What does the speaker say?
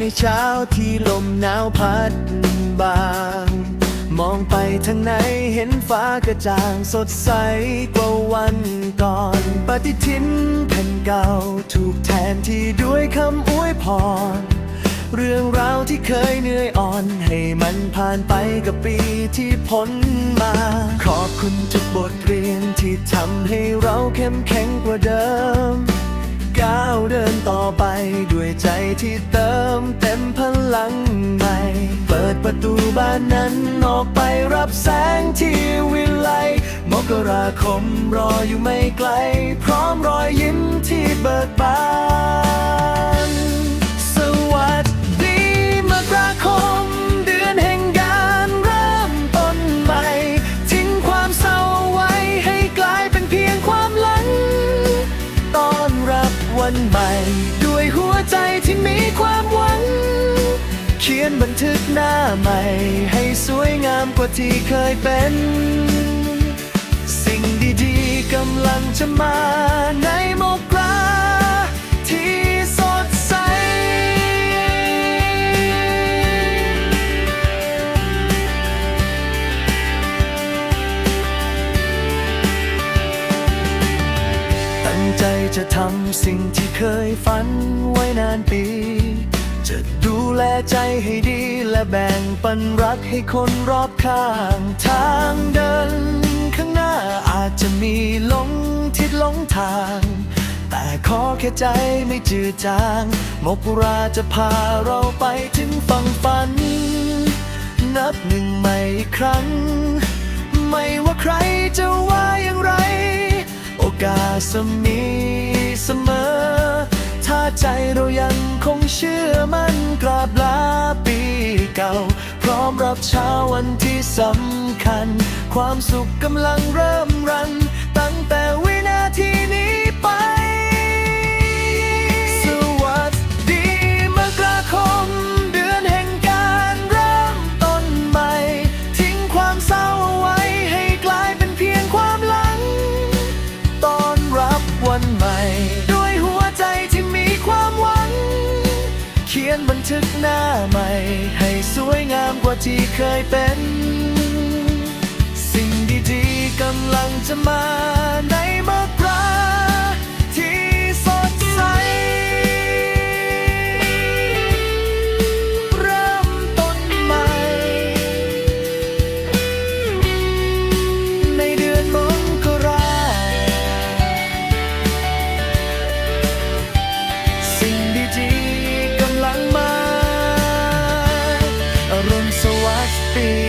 ในเช้าที่ลมหนาวพัดบาง มองไปทางไหนเห็นฟ้ากระจ่างสดใสกว่าวันก่อน ปฏิทินแผ่นเก่าถูกแทนที่ด้วยคำอวยพร เรื่องราวที่เคยเหนื่อยอ่อน ให้มันผ่านไปกับปีที่พ้นมา ขอบคุณทุกบทเรียนที่ทำให้เราเข้มแข็งกว่าเดิมก้าวเดินต่อไปด้วยใจที่ เปิดประตูบ้านนั้นออกไปรับแสงที่วิไลมกราคมรออยู่ไม่ไกล พร้อมรอยยิ้ม ขียนบันทึกหน้าใหม่ ให้สวยงามกว่าที่เคยเป็น สิ่งดีๆกำลังจะมาในโมกราที่สดใส ตั้งใจจะทำสิ่งที่เคยฝันไว้นานปีจะ แลใจให้ดีและแบ่งปันรักให้คนรอบข้าง ทางเดินข้างหน้าอาจจะมีหลงทิศหลงทาง แต่ขอแค่ใจไม่จืดจาง มกราจะพาเราไปถึงฝั่งฝัน นับหนึ่งใหม่อีกครั้ง ไม่ว่าใครจะว่าอย่างไร โอกาสมีเสมอ ถ้าใจเรายัง กราบลาปีเก่า พร้อมรับเช้าวันที่สำคัญ ความสุขกำลังเริ่มรัน ตั้งแต่วินาทีนี้ไป สวัสดีมกราคม เดือนแห่งการเริ่มต้นใหม่ ทิ้งความเศร้าเอาไว้ให้กลายเป็นเพียงความหลังต้อนรับวันใหม่ นบันทึกหน้าใหม่ ให้สวยงามกว่าที่เคยเป็น สิ่งดีๆกำลังจะมาในเมื่อ You.